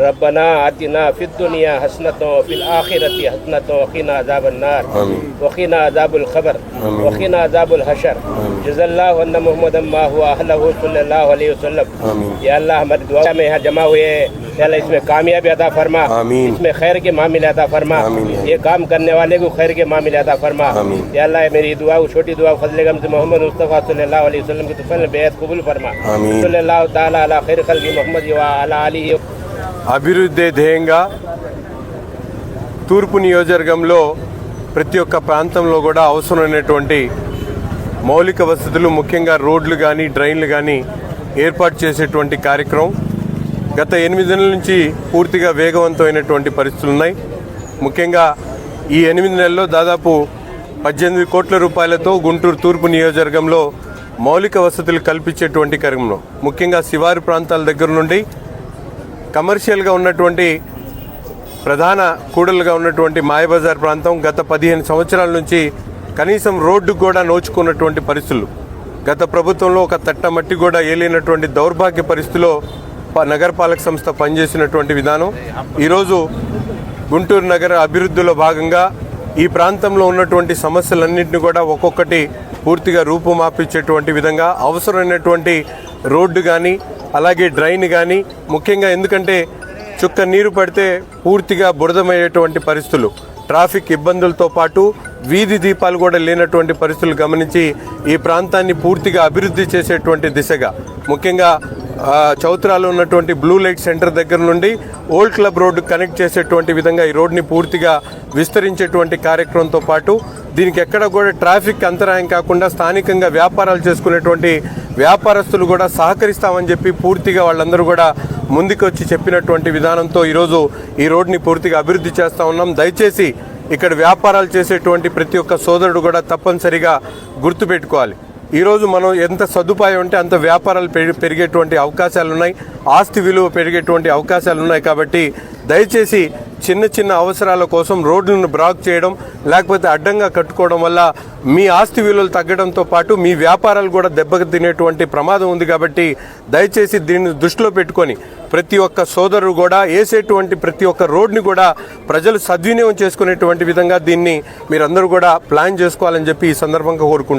ربنا آتنا فی الدنیا حسنت فی الآخرت حسنت وقینا عذاب النار. وقینا عذاب الخبر. وقینا عذاب الحشر. جز اللہ عنہ محمد ما ہوا اہلہ صلی اللہ علیہ وسلم. یا اللہ ہماری دعا میں یہاں جمع ہوئے یا اللہ اس میں کامیابی عطا فرما. اس میں خیر کے معاملے عطا فرما. یہ کام کرنے والے کو خیر کے معاملے عطا فرما. یا اللہ میری دعا چھوٹی دعا فضل غم سے محمد مصطفیٰ صلی اللہ علیہ وسلم کی تو بیعت قبول فرما. صلی اللہ تعالیٰ علیہ خیر خلقی محمد و علیہ అభివృద్ధి ధ్యేయంగా తూర్పు నియోజకవర్గంలో ప్రతి ఒక్క ప్రాంతంలో కూడా అవసరమైనటువంటి మౌలిక వసతులు ముఖ్యంగా రోడ్లు కానీ డ్రైన్లు కానీ ఏర్పాటు చేసేటువంటి కార్యక్రమం గత ఎనిమిది నెలల నుంచి పూర్తిగా వేగవంతమైనటువంటి పరిస్థితులు ఉన్నాయి. ముఖ్యంగా ఈ ఎనిమిది నెలల్లో దాదాపు పద్దెనిమిది కోట్ల రూపాయలతో గుంటూరు తూర్పు నియోజకవర్గంలో మౌలిక వసతులు కల్పించేటువంటి కార్యక్రమం. ముఖ్యంగా శివారు ప్రాంతాల దగ్గర నుండి కమర్షియల్గా ఉన్నటువంటి ప్రధాన కూడలుగా ఉన్నటువంటి మాయబజార్ ప్రాంతం గత పదిహేను సంవత్సరాల నుంచి కనీసం రోడ్డుకు కూడా నోచుకున్నటువంటి పరిస్థితులు. గత ప్రభుత్వంలో ఒక తట్ట మట్టి కూడా ఏలినటువంటి దౌర్భాగ్య పరిస్థితిలో ప- నగరపాలక సంస్థ పనిచేసినటువంటి విధానం. ఈరోజు గుంటూరు నగర అభివృద్ధిలో భాగంగా ఈ ప్రాంతంలో ఉన్నటువంటి సమస్యలన్నింటినీ కూడా ఒక్కొక్కటి పూర్తిగా రూపుమాపించేటువంటి విధంగా అవసరమైనటువంటి రోడ్డు కానీ అలాగే డ్రైన్ కానీ ముఖ్యంగా ఎందుకంటే చుక్క నీరు పడితే పూర్తిగా బురదమయ్యేటువంటి పరిస్థితులు. ట్రాఫిక్ ఇబ్బందులతో పాటు వీధి దీపాలు కూడా లేనటువంటి పరిస్థితులు గమనించి ఈ ప్రాంతాన్ని పూర్తిగా అభివృద్ధి చేసేటువంటి దిశగా ముఖ్యంగా చౌత్రాలో ఉన్నటువంటి బ్లూ లైట్ సెంటర్ దగ్గర నుండి ఓల్డ్ క్లబ్ రోడ్డు కనెక్ట్ చేసేటువంటి విధంగా ఈ రోడ్ని పూర్తిగా విస్తరించేటువంటి కార్యక్రమంతో పాటు దీనికి ఎక్కడ కూడా ట్రాఫిక్ అంతరాయం కాకుండా స్థానికంగా వ్యాపారాలు చేసుకునేటువంటి వ్యాపారస్తులు కూడా సహకరిస్తామని చెప్పి పూర్తిగా వాళ్ళందరూ కూడా ముందుకొచ్చి చెప్పినటువంటి విధానంతో ఈరోజు ఈ రోడ్ని పూర్తిగా అభివృద్ధి చేస్తూ ఉన్నాం. దయచేసి ఇక్కడ వ్యాపారాలు చేసేటువంటి ప్రతి ఒక్క సోదరుడు కూడా తప్పనిసరిగా గుర్తుపెట్టుకోవాలి. ఈరోజు మనం ఎంత సదుపాయం ఉంటే అంత వ్యాపారాలు పెరిగేటువంటి అవకాశాలు ఉన్నాయి ఆస్తి విలువ పెరిగేటువంటి అవకాశాలు ఉన్నాయి కాబట్టి దయచేసి చిన్న చిన్న అవసరాల కోసం రోడ్లను బ్లాక్ చేయడం లేకపోతే అడ్డంగా కట్టుకోవడం వల్ల మీ ఆస్తి విలువలు తగ్గడంతో పాటు మీ వ్యాపారాలు కూడా దెబ్బకు తినేటువంటి ప్రమాదం ఉంది కాబట్టి దయచేసి దీన్ని దృష్టిలో పెట్టుకొని ప్రతి ఒక్క సోదరుడు కూడా వేసేటువంటి ప్రతి ఒక్క రోడ్ని కూడా ప్రజలు సద్వినియోగం చేసుకునేటువంటి విధంగా దీన్ని మీరందరూ కూడా ప్లాన్ చేసుకోవాలని చెప్పి ఈ సందర్భంగా కోరుకుంటున్నాను